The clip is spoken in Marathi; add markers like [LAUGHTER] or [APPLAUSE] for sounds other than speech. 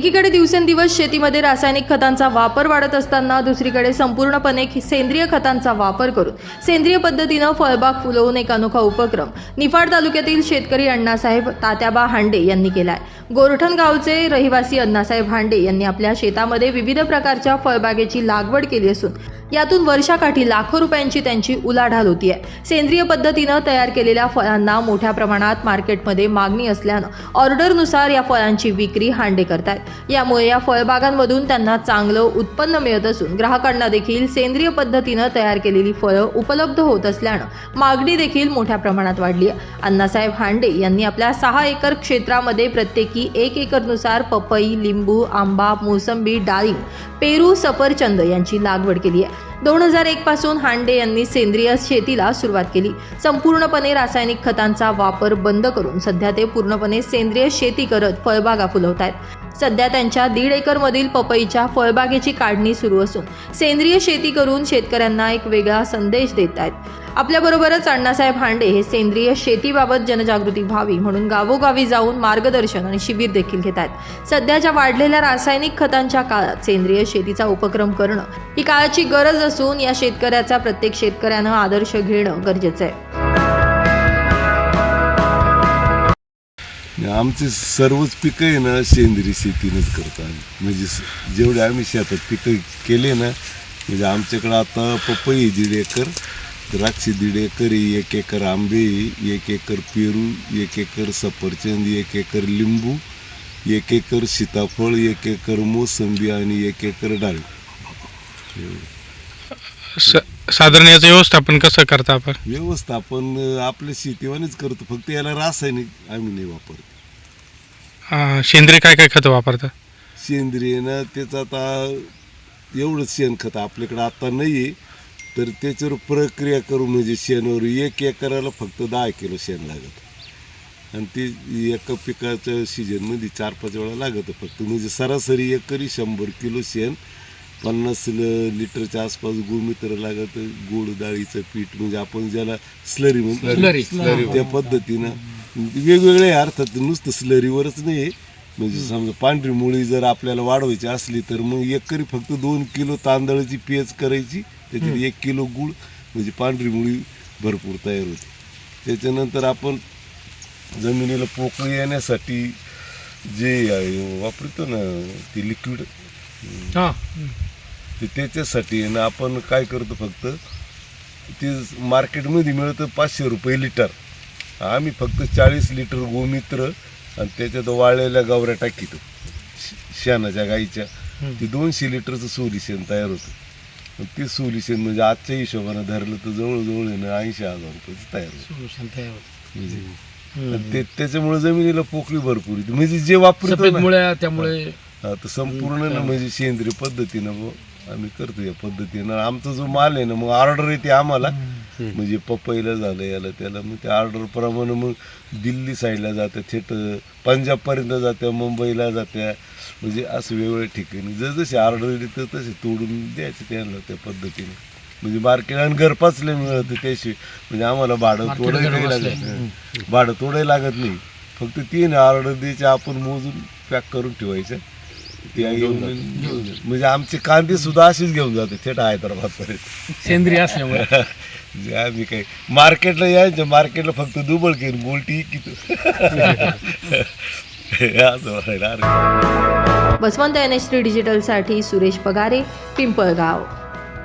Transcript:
एकीकडे दिवसेंदिवस शेतीमध्ये रासायनिक खतांचा वापर वाढत असताना दुसरीकडे संपूर्णपणे सेंद्रिय खतांचा वापर करून सेंद्रिय पद्धतीनं फळबाग फुलवून एक अनोखा उपक्रम निफाड तालुक्यातील शेतकरी अण्णासाहेब तात्याबा हांडे यांनी केलाय. गोरठण गावचे रहिवासी अण्णासाहेब हांडे यांनी आपल्या शेतामध्ये विविध प्रकारच्या फळबागेची लागवड केली असून यातून वर्षाकाठी लाखो रुपयांची त्यांची उलाढाल होतीये. सेंद्रिय पद्धतीनं तयार केलेल्या फळांना मोठ्या प्रमाणात मार्केटमध्ये मागणी असल्यानं ऑर्डरनुसार या फळांची विक्री हांडे करतायत. यामुळे या फळबागांमधून त्यांना चांगलं उत्पन्न मिळत असून ग्राहकांना देखील सेंद्रिय पद्धतीनं तयार केलेली फळं उपलब्ध होत असल्यानं मागणी देखील मोठ्या प्रमाणात वाढली आहे अण्णासाहेब हांडे यांनी आपल्या सहा एकर क्षेत्रामध्ये प्रत्येकी एक एकरनुसार पपई लिंबू आंबा मोसंबी डाळिंब पेरू सफरचंद यांची लागवड केली आहे दोन हजार एक पासून हांडे यांनी सेंद्रिय शेतीला सुरुवात केली. संपूर्णपणे रासायनिक खतांचा वापर बंद करून सध्या ते पूर्णपणे सेंद्रिय शेती करत फळबागा फुलवत आहेत सध्या त्यांच्या दीड एकरमधील पपईच्या फळबागेची काढणी सुरू असून सेंद्रिय शेती करून शेतकऱ्यांना एक वेगळा संदेश देत आहेत. आपल्याबरोबरच अण्णासाहेब हांडे हे सेंद्रिय शेतीबाबत जनजागृती व्हावी म्हणून गावोगावी जाऊन मार्गदर्शन आणि शिबिर देखील घेत आहेत. सध्याच्या वाढलेल्या रासायनिक खतांच्या काळात सेंद्रिय शेतीचा उपक्रम करणं ही काळाची गरज असून या शेतकऱ्याचा प्रत्येक शेतकऱ्यानं आदर्श घेणं गरजेचं आहे. आमची सर्वच पिकं आहे ना सेंद्रिय शेतीनंच करतो आम्ही. म्हणजे जेवढे आम्ही शेतात पिकं केले ना म्हणजे आमच्याकडं आता पपई दीड एकर द्राक्ष दीड एकर एक एकर आंबे एक एकर पेरू एक एकर सफरचंद एक एकर लिंबू एक एकर सीताफळ एक एकर मोसंबी आणि एक एकर डाळी. साधारण याचं व्यवस्थापन कसं करता आपण? व्यवस्थापन आपल्या शेतीवानीच करतो. फक्त याला रासायनिक आम्ही नाही वापरत. अं, सेंद्रिय काय काय खतं वापरता? सेंद्रियनं त्याचं आता एवढंच शेणखत आपल्याकडं आता नाही आहे तर त्याच्यावर प्रक्रिया करू म्हणजे शेणावर एक एकराला फक्त दहा किलो शेण लागत. आणि ते एका पिकाच्या सीजनमध्ये चार पाच वेळा लागतं फक्त. म्हणजे सरासरी एकरी शंभर किलो शेण पन्नास ल- लिटरच्या आसपास गोमित्र लागत गोड डाळीचं पीठ म्हणजे आपण ज्याला स्लरी म्हणतो. त्या पद्धतीनं वेगवेगळे अर्थात नुसतं स्लरीवरच नाही म्हणजे समजा पांढरी मुळी जर आपल्याला वाढवायची असली तर मग एकरी फक्त दोन किलो तांदळाची पेज करायची त्याच्यात एक किलो गुळ म्हणजे पांढरी मुळी भरपूर तयार होते. त्याच्यानंतर आपण जमिनीला पोकळी येण्यासाठी जे वापरतो ना ते लिक्विड ते त्याच्यासाठी ना आपण काय करतो फक्त ते मार्केटमध्ये मिळतं पाचशे रुपये लिटर आम्ही फक्त चाळीस लिटर गोमित्र आणि त्याच्यात वाळलेल्या गावऱ्या टाकीतो शेणाच्या गाईच्या. ते दोनशे लिटरचं सोल्युशन तयार होतं. ते सोल्युशन म्हणजे आजच्या हिशोबानं धरलं तर जवळजवळ ऐंशी हजार रुपयाचं तयार होतं. म्हणजे त्याच्यामुळे जमिनीला पोकळी भरपूर येते. म्हणजे जे वापरतो सफेद ना मुळ्या त्यामुळे हा तर संपूर्ण ना म्हणजे सेंद्रिय पद्धतीनं आम्ही करतो या पद्धतीनं. आमचा जो माल आहे ना मग ऑर्डर येते आम्हाला. म्हणजे पपईला झालं याला त्याला मग त्या ऑर्डर प्रमाणे मग दिल्ली साईडला जात्या थेट पंजाबपर्यंत जात्या मुंबईला जात्या. म्हणजे असं वेगवेगळ्या ठिकाणी. जसजशी ऑर्डर येते तसे तोडून द्यायचे त्यांना त्या पद्धतीने. म्हणजे मार्केट आणि घरपाचले मिळतं त्याशिवाय म्हणजे आम्हाला भाडं तोडायला घरपाच लागत नाही. भाडं तोडायला लागत नाही. फक्त तीन ऑर्डर द्यायचे आपण मोजून पॅक करून ठेवायचं. ते घेऊन जातात. म्हणजे आमचे कांदे सुद्धा असेच घेऊन जाते थेट हैदराबाद पर्यंत सेंद्रिय असल्यामुळे. [LAUGHS] आम्ही काही मार्केटला यायचं मार्केटला फक्त दुबळ घेऊन बोलटी की असं बसवंत एन एच थ्री डिजिटलसाठी सुरेश पगारे पिंपळगाव.